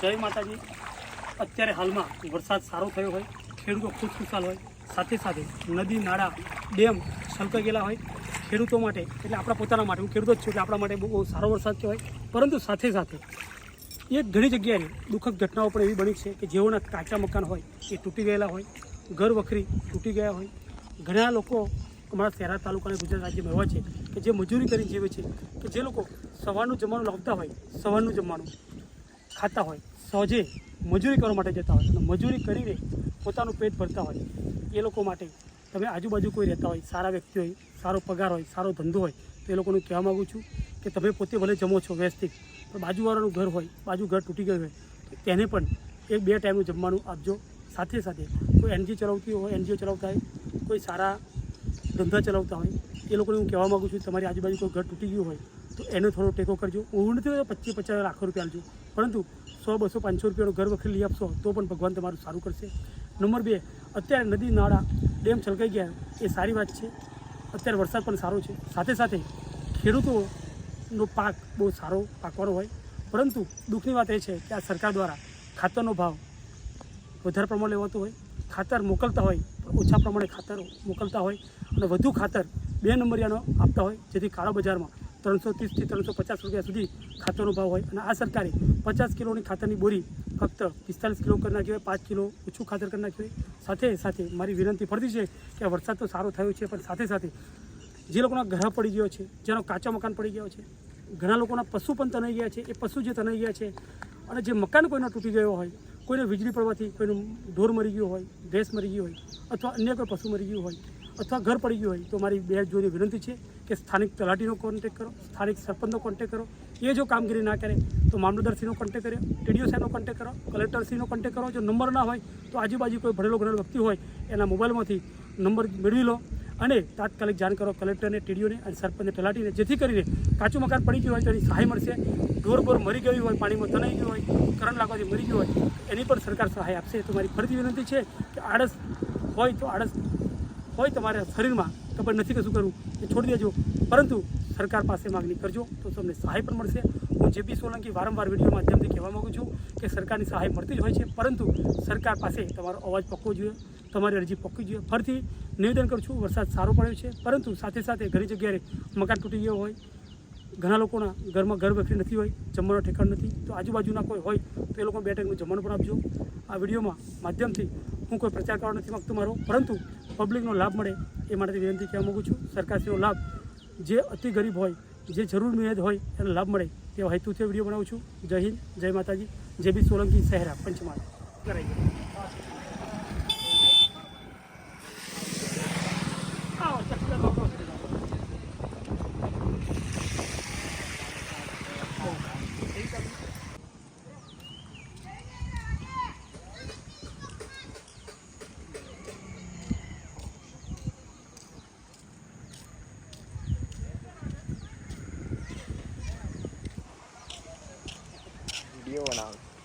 જય માતાજી. અત્યારે હાલમાં વરસાદ સારો થયો હોય, ખેડૂતો ખુશખુશાલ હોય. સાથે સાથે નદી, નાળા, ડેમ છલકાઈ ગયેલા હોય ખેડૂતો માટે. એટલે આપણા પોતાના માટે. હું ખેડૂત જ છું, એટલે આપણા માટે બહુ સારો વરસાદ કહેવાય પરંતુ સાથે સાથે એક ઘણી જગ્યાએ દુઃખદ ઘટનાઓ પણ એવી બની છે કે જેઓના કાચા મકાન હોય એ તૂટી ગયેલા હોય, ઘર વખરી તૂટી ગયા હોય. ઘણા લોકો અમારા શહેરા તાલુકાને ગુજરાત રાજ્યમાં એવા છે કે જે મજૂરી કરી જીવે છે કે જે લોકો સવારનું જમવાનું લાવતા હોય, સવારનું જમવાનું. ખાતા હોય, સહજે મજૂરી કરવા માટે જતા હોય. અને મજૂરી કરીને પોતાનું પેટ ભરતા હોય. એ લોકો માટે તમે આજુબાજુ કોઈ રહેતા હોય, સારા વ્યક્તિ હોય, સારો પગાર હોય, સારો ધંધો હોય, તો એ લોકોને કહેવા માગું છું કે તમે પોતે ભલે જમો છો વ્યવસ્થિત, પણ બાજુવાળાનું ઘર હોય, બાજુ ઘર તૂટી ગયું હોય, તો તેને પણ એક બે ટાઈમનું જમવાનું આપજો. સાથે સાથે કોઈ એનજીઓ ચલાવતી હોય, એનજીઓ ચલાવતા હોય, કોઈ સારા ધંધા ચલાવતા હોય, એ લોકોને હું કહેવા માગું છું, તમારી આજુબાજુ કોઈ ઘર તૂટી ગયું હોય, તો એનો થોડો ટેકો કરજો. હું નથી પચીસ પચાસ લાખો રૂપિયા આપજો. પરંતુ સો બસો પાંચસો રૂપિયાનું ઘર વખરી લઈ આપશો, તો પણ ભગવાન તમારું સારું કરશે. નંબર બે, અત્યારે નદી નાળા ડેમ છલકાઈ ગયા, એ સારી વાત છે. અત્યારે વરસાદ પણ સારો છે. સાથે સાથે ખેડૂતોનો પાક બહુ સારો પાકવાનો હોય. પરંતુ દુઃખની વાત એ છે કે આ સરકાર દ્વારા ખાતરનો ભાવ વધારે પ્રમાણે લેવાતો હોય, ખાતર મોકલતા હોય ઓછા પ્રમાણે ખાતર મોકલતા હોય અને વધુ ખાતર બે નંબરિયાનો આપતા હોય, જેથી કાળા બજારમાં ત્રણસો ત્રીસથી ત્રણસો પચાસ રૂપિયા સુધી ખાતરનો ભાવ હોય અને આ સરકારે પચાસ કિલોની ખાતરની બોરી ફક્ત પિસ્તાલીસ કિલો કરી નાખી હોય, પાંચ કિલો ઓછું ખાતર કરી નાખ્યું હોય. સાથે સાથે મારી વિનંતી ફરતી છે કે વરસાદ તો સારો થયો છે, પણ સાથે સાથે જે લોકોના ઘર પડી ગયો છે, જેનો કાચા મકાન પડી ગયો છે, ઘણા લોકોના પશુ પણ તણાઈ ગયા છે, એ પશુ જે તણાઈ ગયા છે અને જે મકાન કોઈનો તૂટી ગયો હોય, કોઈને વીજળી પડવાથી કોઈનું ઢોર મરી ગયું હોય, ભેંસ મરી ગયું હોય અથવા અન્ય કોઈ પશુ મરી ગયું હોય અથવા ઘર પડી ગયું હોય તો મારી બે જોઈને વિનંતી છે કે સ્થાનિક તલાટીનો કોન્ટેક કરો, સ્થાનિક સરપંચનો કોન્ટેક કરો. એ જો કામગીરી ના કરે તો મામલતદારશ્રીનો કોન્ટેક કર્યો ટીડીઓ સાહેબનો કોન્ટેક કરો, કલેક્ટરશ્રીનો કોન્ટેક કરો. જો નંબર ના હોય તો આજુબાજુ કોઈ ભણેલો ગણેલો વ્યક્તિ હોય એના મોબાઈલમાંથી નંબર મેળવી લો અને તાત્કાલિક જાણ કરો કલેક્ટરને, ટીડીઓને અને સરપંચને, તલાટીને. જેથી કરીને કાચું મકાન પડી ગયું હોય તો એની સહાય મળશે. ઢોર બોર મરી ગયું હોય, પાણીમાં તણાઈ ગયું હોય કરંટ લાગવાથી મરી ગયું હોય, એની પણ સરકાર સહાય આપશે. તો મારી ફરીથી વિનંતી છે કે આળસ હોય તો આળસ હોય તમારા શરીરમાં પણ નથી કશું કરવું. એ છોડી દેજો. પરંતુ સરકાર પાસે માગણી કરજો, તો તમને સહાય પણ મળશે. હું જેપી સોલંકી વારંવાર વીડિયો માધ્યમથી કહેવા માગું છું કે સરકારની સહાય મળતી જ હોય છે, પરંતુ સરકાર પાસે તમારો અવાજ પકવો જોઈએ, તમારી અરજી પકવી જોઈએ. ફરીથી નિવેદન કરું છું, વરસાદ સારો પડ્યો છે, પરંતુ સાથે સાથે ઘણી જગ્યાએ મકાન તૂટી ગયો હોય. ઘણા લોકોના ઘરમાં ઘર વખરી નથી હોય, જમવાનો ઠેકાણ નથી. તો આજુબાજુના કોઈ હોય, તો એ લોકો બે ટાઈમનું જમવાનું પણ આપજો. આ વિડીયોમાં માધ્યમથી હું કોઈ પ્રચાર કરવા નથી માગતો મારો, પરંતુ પબ્લિકનો લાભ મળે એ માટે વિનંતી કહેવા માગું છું. સરકારશ્રીનો લાભ જે અતિ ગરીબ હોય, જે જરૂર મેદ હોય, એનો લાભ મળે તેવા હેતુથી વીડિયો બનાવું છું. જય હિન્દ, જય માતાજી. જે બી સોલંકી શહેરા પંચમહાલ. કરાઈ Thank ચકલા બાપા. વીડિયો બનાવ